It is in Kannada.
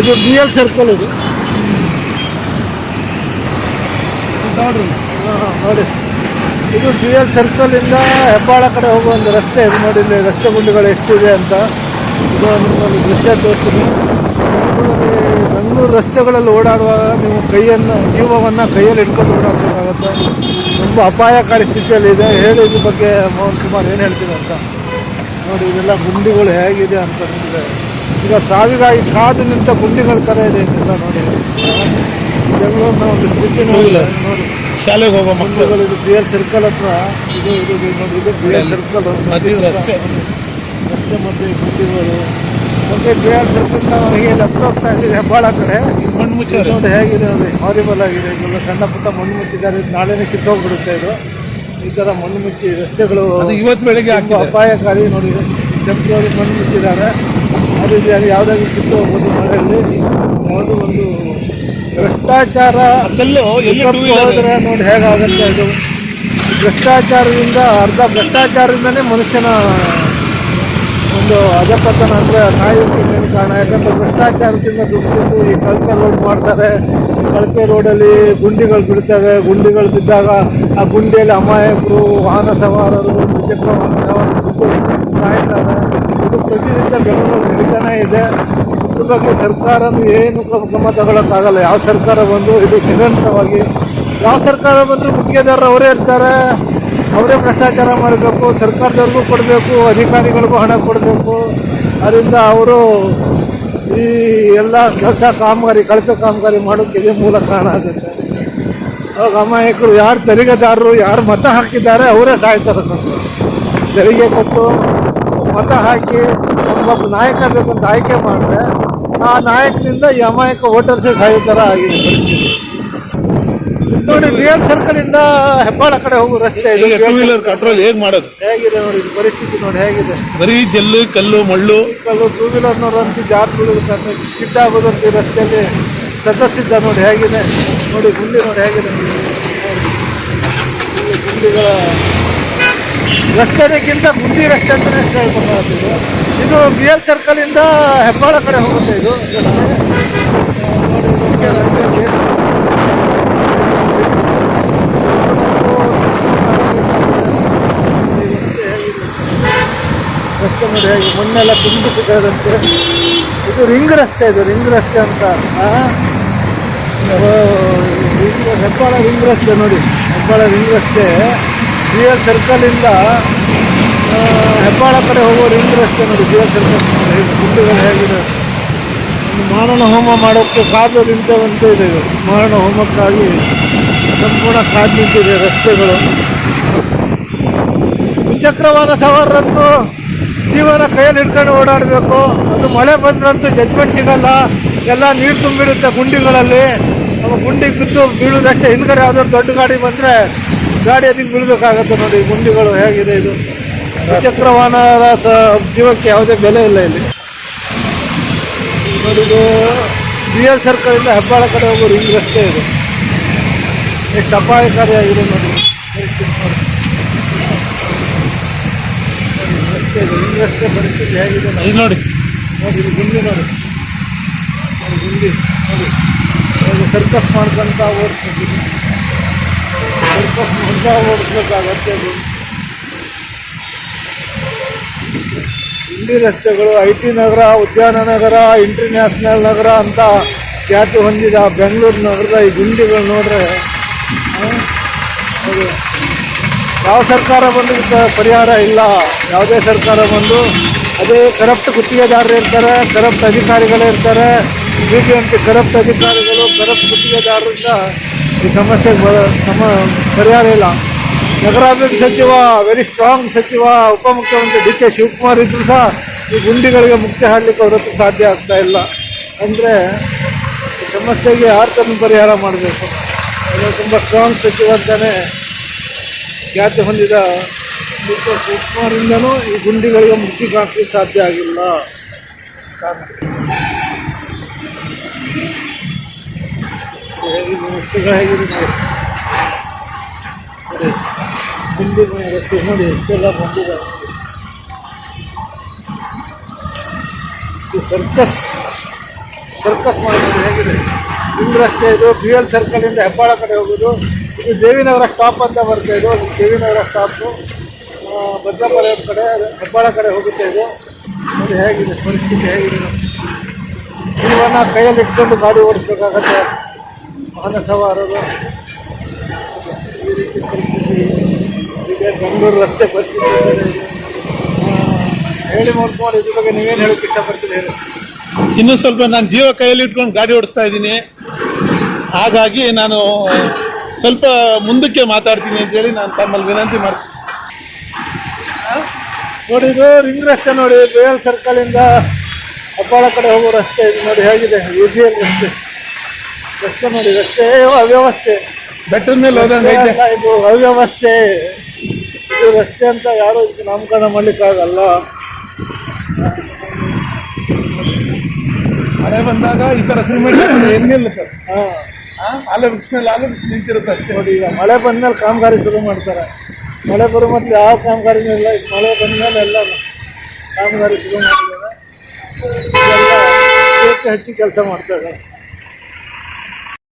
ಇದು ಬಿ ಎಲ್ ಸರ್ಕಲ್ ಇದು. ನೋಡ್ರಿ. ಹಾಂ ನೋಡಿ. ಇದು ಬಿ ಎಲ್ ಸರ್ಕಲಿಂದ ಹೆಬ್ಬಾಳ ಕಡೆ ಹೋಗುವ ಒಂದು ರಸ್ತೆ ಇದು ನೋಡಿ ಇಲ್ಲಿ ರಸ್ತೆ ಗುಂಡಿಗಳು ಎಷ್ಟಿದೆ ಅಂತ. ಇದು ನಿಮ್ಮಲ್ಲಿ ದೃಶ್ಯ ತೋರಿಸ್ತೀನಿ ಬೆಂಗಳೂರು ರಸ್ತೆಗಳಲ್ಲಿ ಓಡಾಡುವಾಗ ನೀವು ಕೈಯನ್ನು ಜೀವವನ್ನು ಕೈಯಲ್ಲಿ ಇಟ್ಕೊಂಡು ಓಡಾಡಬೇಕಾಗತ್ತೆ. ತುಂಬ ಅಪಾಯಕಾರಿ ಸ್ಥಿತಿಯಲ್ಲಿ ಇದೆ. ಹೇಳಿ ಇದ್ರ ಬಗ್ಗೆ ಮೋಹನ್ ಕುಮಾರ್ ಏನು ಹೇಳ್ತೀವಿ ಅಂತ ನೋಡಿ ಇದೆಲ್ಲ ಗುಂಡಿಗಳು ಹೇಗಿದೆ ಅಂತ ನಿಮಗೆ ಈಗ ಸಾವಿಗಾಗಿ ಕಾದು ನಿಂತ ಗುಂಡಿಗಳ ಥರ ಇದೆ ಇದೆಲ್ಲ ನೋಡಿ. ಬೆಂಗಳೂರಿನ ಒಂದು ಸ್ಥಿತಿ ನೋಡಿ. ಶಾಲೆಗೆ ಹೋಗೋ ಮಕ್ಕಳು. ಮಕ್ಕಳುಗಳು ಇದು ಬಿ ಎಲ್ ಸರ್ಕಲ್ ಹತ್ರ. ಇದು ಇದು ನೋಡಿ ಇದು ಬಿ ಎಲ್ ಸರ್ಕಲ್ ರಸ್ತೆ. ರಸ್ತೆ ಮಧ್ಯೆ ಗುಂಡಿಗಳು. ಮತ್ತೆ ಬಿ ಎಲ್ ಸರ್ಕಲ್ನ ಅವರಿಗೆ ಲೆಫ್ಟ್ ಹೋಗ್ತಾ ಇದ್ದೀವಿ ಹೆಬ್ಬಾಳ ಕಡೆ. ಮಣ್ಣು ಮುಚ್ಚಿ ನೋಡಿ ಹೇಗಿದೆ ನೋಡಿ ಹಾರಿಬಲ್ ಆಗಿದೆ. ಇದೆಲ್ಲ ಸಣ್ಣ ಪುಟ್ಟ ಮಣ್ಣು ಮುಚ್ಚಿದ್ದಾರೆ. ನಾಳೆನೇ ಕಿತ್ತೋಗ್ಬಿಡುತ್ತೆ ಇದು. ಈ ಥರ ಮಣ್ಣು ಮುಚ್ಚಿ ರಸ್ತೆಗಳು ಇವತ್ತು ಬೆಳಿಗ್ಗೆ ಅಪಾಯಕಾರಿ ನೋಡಿ. ಟೆಂಪ್ರರಿ ಮಣ್ಣು ಮುಚ್ಚಿದ್ದಾರೆ. ಆ ರೀತಿಯಾಗಿ ಯಾವುದಾದ್ರು ಕಿತ್ತು ಹೋಗ್ಬೋದು ಮನೆಯಲ್ಲಿ ಯಾವುದೋ ಒಂದು ಭ್ರಷ್ಟಾಚಾರ ನೋಡಿ ಹೇಗಾಗುತ್ತೆ ಅದು. ಭ್ರಷ್ಟಾಚಾರದಿಂದ ಅರ್ಧ ಭ್ರಷ್ಟಾಚಾರದಿಂದನೇ ಮನುಷ್ಯನ ಒಂದು ಅಧಪತನ ಅಂದರೆ ಮೇನ್ ಕಾರಣ. ಯಾಕಂದರೆ ಭ್ರಷ್ಟಾಚಾರದಿಂದ ದುಡ್ಡು ಈ ಕಳಪೆ ರೋಡ್ ಮಾಡ್ತಾರೆ. ಕಳಪೆ ರೋಡಲ್ಲಿ ಗುಂಡಿಗಳು ಬಿಡ್ತವೆ. ಗುಂಡಿಗಳು ಬಿದ್ದಾಗ ಆ ಗುಂಡಿಯಲ್ಲಿ ಅಮಾಯಕರು ವಾಹನ ಸವಾರರು ದ್ವಿಚಕ್ರ ವಾಹನ ಸವಾರರು ಬಿದ್ದು ಸಾಯ್ತಾರೆ. ಪ್ರತಿನಿತ್ಯ ಬೆಂಗಳೂರು ನಡೀತಾನೆ ಇದೆ. ಇದ್ರ ಬಗ್ಗೆ ಸರ್ಕಾರನೂ ಏನು ಕ್ರಮ- ತಗೊಳಕ್ಕಾಗಲ್ಲ. ಯಾವ ಸರ್ಕಾರ ಬಂದು ಇದು ನಿರಂತರವಾಗಿ, ಯಾವ ಸರ್ಕಾರ ಬಂದರೂ ಗುತ್ತಿಗೆದಾರರು ಅವರೇ ಇರ್ತಾರೆ. ಅವರೇ ಭ್ರಷ್ಟಾಚಾರ ಮಾಡಬೇಕು, ಸರ್ಕಾರದವ್ರಿಗೂ ಕೊಡಬೇಕು, ಅಧಿಕಾರಿಗಳಿಗೂ ಹಣ ಕೊಡಬೇಕು. ಅದರಿಂದ ಅವರು ಈ ಎಲ್ಲ ಕೆಲಸ ಕಾಮಗಾರಿ, ಕಳಪೆ ಕಾಮಗಾರಿ ಮಾಡೋಕ್ಕೆ ಇದೇ ಮೂಲ ಕಾರಣ ಆಗುತ್ತೆ. ಅವಾಗ ಅಮಾಯಕರು ಯಾರು ತೆರಿಗೆದಾರರು ಯಾರು ಮತ ಹಾಕಿದ್ದಾರೆ, ಅವರೇ ಸಾಯ್ತಾರೆ. ತೆರಿಗೆ ಕೊಟ್ಟು ಮತ ಹಾಕಿ ಒಬ್ಬ ನಾಯಕ ಬೇಕಂತ ಆಯ್ಕೆ ಮಾಡಿದ್ರೆ ಆ ನಾಯಕನಿಂದ ಈ ಅಮಾಯಕ ವೋಟರ್ಸೇ ಸಾಯೋ ಥರ ಆಗಿದೆ ನೋಡಿ ಬಿ ಸರ್ಕಲ್ ಸರ್ಕಲಿಂದ ಹೆಬ್ಬಾಳ ಕಡೆ ಹೋಗೋ ರಸ್ತೆ ಇದು. ಟೂ ವೀಲರ್ ಕಂಟ್ರೋಲ್ ಹೇಗೆ ಮಾಡೋದು? ಹೇಗಿದೆ ನೋಡಿ ಇದು ಪರಿಸ್ಥಿತಿ ನೋಡಿ ಹೇಗಿದೆ? ಬರೀ ಜಲ್ಲು ಕಲ್ಲು ಮಳ್ಳು. ಕಲ್ಲು ಟೂ ವೀಲರ್ನವ್ರು ಅಂತ ಜಾರ್ ಬೀಳುತ್ತೆ ಕಿಟ್ಟಾಗೋದಂತ ಈ ರಸ್ತೆಯಲ್ಲಿ ಸತಸಿದ್ದ ನೋಡಿ ಹೇಗಿದೆ? ನೋಡಿ ಗುಂಡಿ ನೋಡಿ ಹೇಗಿದೆ? ನೋಡಿ. ಗುಂಡಿಗಳ ರಸ್ತೆಗಿಂತ ಗುಂಡಿ ರಸ್ತೆ ಅಂತಲೇ ಹೇಳ್ಕೊಂಡು ಇದು. ಬಿ ಎಲ್ ಸರ್ಕಲಿಂದ ಹೆಬ್ಬಾಳ ಕಡೆ ಹೋಗುತ್ತೆ ಇದು. ರಸ್ತೆ. ನೋಡಿ ಮೊನ್ನೆಲ್ಲ ಮಣ್ಣೆಲ್ಲ ತುಂಬಿಟ್ಟಿದ್ದಾರಂತೆ ಇದು ರಿಂಗ್ ರಸ್ತೆ ಇದು, ರಿಂಗ್ ರಸ್ತೆ ಅಂತ. ಹೆಬ್ಬಾಳ ರಿಂಗ್ ರಸ್ತೆ ನೋಡಿ. ಹೆಬ್ಬಾಳ ರಿಂಗ್ ರಸ್ತೆ. ಬಿ ಎಲ್ ಸರ್ಕಲಿಂದ ಹೆಬ್ಬಾಳ ಕಡೆ ಹೋಗೋ ರಿಂಗ್ ರಸ್ತೆ ನೋಡಿ ಜಿ ಎಲ್ ಸರ್ಕಲ್ ಗುಂಡಿಗಳು ಹೇಗಿದೆ? ಮಾರಣ ಹೋಮ ಮಾಡೋಕ್ಕೆ ಕಾದು ನಿಂತವಂತೆ ಇದೆ ಮಾರಣ ಹೋಮಕ್ಕಾಗಿ ಸಂಪೂರ್ಣ ಕಾದು ನಿಂತಿದೆ ರಸ್ತೆಗಳು. ದ್ವಿಚಕ್ರ ವಾಹನ ಸವಾರರಂತೂ ಜೀವನ ಕೈಯಲ್ಲಿ ಹಿಡ್ಕೊಂಡು ಓಡಾಡಬೇಕು. ಅದು ಮಳೆ ಬಂದ್ರಂತೂ ಜಜ್ಮೆಂಟ್ ಸಿಗಲ್ಲ. ಎಲ್ಲ ನೀರು ತುಂಬಿರುತ್ತೆ ಗುಂಡಿಗಳಲ್ಲಿ. ಗುಂಡಿ ಬಿದ್ದು ಬೀಳುವುದಷ್ಟೇ ಹಿಂದ್ಗಡೆ ಯಾವುದೋ ದೊಡ್ಡ ಗಾಡಿ ಬಂದರೆ ಗಾಡಿ ಅದಕ್ಕೆ ಬೀಳಬೇಕಾಗತ್ತೆ ನೋಡಿ ಗುಂಡಿಗಳು ಹೇಗಿದೆ ಇದು. ದ್ವಿಚಕ್ರ ವಾಹನದ ಜೀವಕ್ಕೆ ಯಾವುದೇ ಬೆಲೆ ಇಲ್ಲ ಇಲ್ಲಿ. ನೋಡಿ ಇದು ಬಿ ಎಲ್ ಸರ್ಕಲಿಂದ ಹೆಬ್ಬಾಳ ಕಡೆ ಹೋಗೋ ರಿಂಗ್ ರಸ್ತೆ ಇದೆ. ಎಷ್ಟು ಅಪಾಯಕಾರಿಯಾಗಿದೆ ನೋಡಿ. ಪರಿಸ್ಥಿತಿ ನೋಡಿ ರಸ್ತೆ ಇದು ರಿಂಗ್ ರಸ್ತೆ ಪರಿಸ್ಥಿತಿ ಹೇಗಿದೆ ನೋಡಿ. ನೋಡಿ. ನೋಡಿ ಇದು ಗುಂಡಿ ನೋಡಿ. ಗುಂಡಿ ಸರ್ಕಸ್ ಮಾಡ್ಕೊಂತ ಓಡಿಸ್ಬೇಕು ಮಾಡ್ತಾ ಓಡಿಸ್ಬೇಕಾಗತ್ತೆ ಇಲ್ಲಿ ರಸ್ತೆಗಳು ಐ ಟಿ ನಗರ, ಉದ್ಯಾನ ನಗರ, ಇಂಟರ್ನ್ಯಾಷನಲ್ ನಗರ ಅಂತ ಖ್ಯಾತಿ ಹೊಂದಿದ. ಬೆಂಗಳೂರು ನಗರದ ಈ ಗುಂಡಿಗಳು ನೋಡ್ರೆ ಯಾವ ಸರ್ಕಾರ ಬಂದು ಪರಿಹಾರ ಇಲ್ಲ. ಯಾವುದೇ ಸರ್ಕಾರ ಬಂದು ಅದೇ ಕರಪ್ಟ್ ಗುತ್ತಿಗೆದಾರರು ಇರ್ತಾರೆ ಕರಪ್ಟ್ ಅಧಿಕಾರಿಗಳೇ ಇರ್ತಾರೆ. ಬಿ ಎಂ ಪಿ ಕರಪ್ಟ್ ಅಧಿಕಾರಿಗಳು ಕರಪ್ಟ್ ಗುತ್ತಿಗೆದಾರರಿಂದ ಈ ಸಮಸ್ಯೆಗೆ ಬರ ಸಮ ಪರಿಹಾರ ಇಲ್ಲ. ನಗರಾಭಿವೃದ್ಧಿ ಸಚಿವ ವೆರಿ ಸ್ಟ್ರಾಂಗ್ ಸಚಿವ, ಉಪಮುಖ್ಯಮಂತ್ರಿ ಡಿ ಕೆ ಶಿವಕುಮಾರ್ ಇದ್ರು ಸಹ ಈ ಗುಂಡಿಗಳಿಗೆ ಮುಕ್ತಿ ಹಾಡಲಿಕ್ಕೆ ಅವರತ್ರ ಸಾಧ್ಯ ಆಗ್ತಾ ಇಲ್ಲ. ಅಂದರೆ ಈ ಸಮಸ್ಯೆಗೆ ತಂದು ಪರಿಹಾರ ಮಾಡಬೇಕು. ತುಂಬ ಸ್ಟ್ರಾಂಗ್ ಸಚಿವ ಅಂತಲೇ ಖ್ಯಾತಿ ಹೊಂದಿದ ಡಿ ಕೆ ಶಿವಕುಮಾರಿಂದನೂ ಈ ಗುಂಡಿಗಳಿಗೆ ಮುಕ್ತಿ ಕಾಣಿಸ್ಲಿಕ್ಕೆ ಸಾಧ್ಯ ಆಗಿಲ್ಲ. ನೋಡಿ ಸರ್ಕಸ್ ಸರ್ಕಸ್ ಮಾಡೋದು ಹೇಗಿದೆ ಹಿಂಗ್ ರಸ್ತೆ ಇದು ಬಿ ಎಲ್ ಸರ್ಕಲಿಂದ ಹೆಬ್ಬಾಳ ಕಡೆ ಹೋಗೋದು ಇದು ದೇವಿನಗರ ಸ್ಟಾಪ್ ಅಂತ ಬರ್ತಾ ಇದು ದೇವಿನಗರ ಸ್ಟಾಪು ಭದ್ರಾಪುರ ಕಡೆ ಹೆಬ್ಬಾಳ ಕಡೆ ಹೋಗುತ್ತೆ ಇದು ನೋಡಿ ಹೇಗಿದೆ ಪರಿಸ್ಥಿತಿ ಹೇಗಿದೆ ಇವನ್ನ ಕೈಯಲ್ಲಿ ಇಟ್ಕೊಂಡು ಗಾಡಿ ಓಡಿಸ್ಬೇಕಾಗತ್ತೆ ವಾಹನ ಸವಾರರು. ಈ ರೀತಿ ಪರಿಸ್ಥಿತಿ ಇದೆ. ಬೆಂಗಳೂರು ರಸ್ತೆ ಪರಿಸ್ಥಿತಿ ಹೇಳಿ ನೋಡ್ಕೊಂಡು ಇದ್ರ ಬಗ್ಗೆ ನೀವೇನು ಹೇಳಕ್ಕೆ ಇಷ್ಟಪಡ್ತೀರಿ? ಹೇಳಿ. ಇನ್ನು ಸ್ವಲ್ಪ ನಾನು ಜೀವ ಕೈಯಲ್ಲಿ ಇಟ್ಕೊಂಡು ಗಾಡಿ ಓಡಿಸ್ತಾ ಇದ್ದೀನಿ. ಹಾಗಾಗಿ ನಾನು ಸ್ವಲ್ಪ ಮುಂದಕ್ಕೆ ಮಾತಾಡ್ತೀನಿ ಅಂತೇಳಿ ನಾನು ತಮ್ಮಲ್ಲಿ ವಿನಂತಿ ಮಾಡ್ತೀನಿ. ನೋಡಿ ಇದು ರಿಂಗ್ ರಸ್ತೆ ನೋಡಿ ಬೇಲ್ ಸರ್ಕಲ್ ಸರ್ಕಲಿಂದ ಅಪ್ಪಾಳ ಕಡೆ ಹೋಗೋ ರಸ್ತೆ ಇದು ನೋಡಿ ಹೇಗಿದೆ? ಯು ಬಿ ಎಲ್ ರಸ್ತೆ. ರಸ್ತೆ ನೋಡಿ ರಸ್ತೆ ಅವ್ಯವಸ್ಥೆ ಬೆಟ್ಟದ ಮೇಲೆ ಹೋದಂಗೆ ಐತೆ. ಇದು ಅವ್ಯವಸ್ಥೆ. ಇದು ರಸ್ತೆ ಅಂತ ಯಾರು ಇದಕ್ಕೆ ನಾಮಕರಣ ಮಾಡ್ಲಿಕ್ಕಾಗಲ್ಲ. ಮಳೆ ಬಂದಾಗ ಈ ಥರ ಸಿಮೆಂಟ್ ಎಲ್ಲಿ ನಿಲ್ಲುತ್ತೆ ಹಾಂ. ಆಲೂ ಬಿಕ್ಸ್ ಮೇಲೆ ಆಲೂ ಬಿಕ್ಸ್ ನಿಂತಿರುತ್ತೆ ಅಷ್ಟೇ. ನೋಡಿ ಈಗ ಮಳೆ ಬಂದ್ಮೇಲೆ ಕಾಮಗಾರಿ ಶುರು ಮಾಡ್ತಾರೆ. ಮಳೆ ಬರೋ ಮತ್ತೆ ಯಾವ ಕಾಮಗಾರಿನೂ ಇಲ್ಲ. ಈಗ ಮಳೆ ಬಂದ್ಮೇಲೆ ಎಲ್ಲ ಕಾಮಗಾರಿ ಶುರು ಮಾಡಿದ್ದಾರೆ ಹಚ್ಚಿ ಕೆಲಸ ಮಾಡ್ತಾರೆ